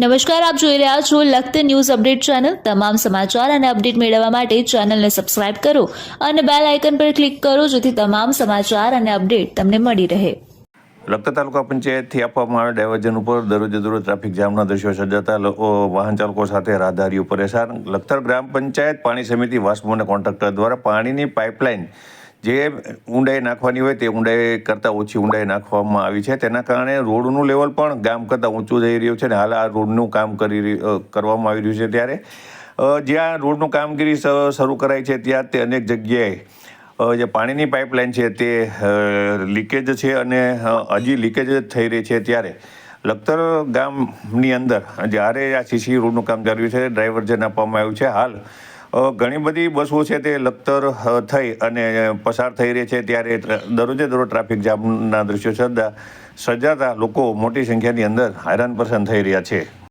નમસ્કાર, આપ જોઈ રહ્યા છો લખત ન્યૂઝ અપડેટ ચેનલ. તમામ સમાચાર અને અપડેટ મેળવવા માટે ચેનલને સબસ્ક્રાઇબ કરો અને બેલ આઇકન પર ક્લિક કરો જેથી તમામ સમાચાર અને અપડેટ તમને મળી રહે. લખતર તાલુકા પંચાયતથી આપવામાં આવેલ ડાયવર્જન ઉપર દરરોજે દરરોજ ટ્રાફિક જામના દ્રશ્યો સર્જાતા વાહન ચાલકો સાથે રાહદારીઓ પરેશાન. લખતર ગ્રામ પંચાયત પાણી સમિતિ વાસ્મોના કોન્ટ્રાક્ટર દ્વારા પાણીની પાઇપલાઇન જે ઊંડાઈ નાખવાની હોય તે ઊંડાઈ કરતાં ઓછી ઊંડાઈ નાખવામાં આવી છે. તેના કારણે રોડનું લેવલ પણ ગામ કરતાં ઊંચું જઈ રહ્યું છે અને હાલ આ રોડનું કામ કરી કરવામાં આવી રહ્યું છે ત્યારે. જ્યાં રોડનું કામગીરી શરૂ કરાઈ છે ત્યાં તે અનેક જગ્યાએ જે પાણીની પાઇપલાઇન છે તે લીકેજ છે અને હજી લીકેજ થઈ રહી છે ત્યારે. લખતર ગામની અંદર જ્યારે આ સીસી રોડનું કામ ચાલી રહ્યું છે જેને આપવામાં આવ્યું છે. હાલ ઘણી બધી બસો છે તે લખતર થઈ અને પસાર થઈ રહી છે ત્યારે દરરોજે દરરોજ ટ્રાફિક જામના દ્રશ્યો સર્જા સર્જાતા લોકો મોટી સંખ્યાની અંદર હેરાન પરેશાન થઈ રહ્યા છે.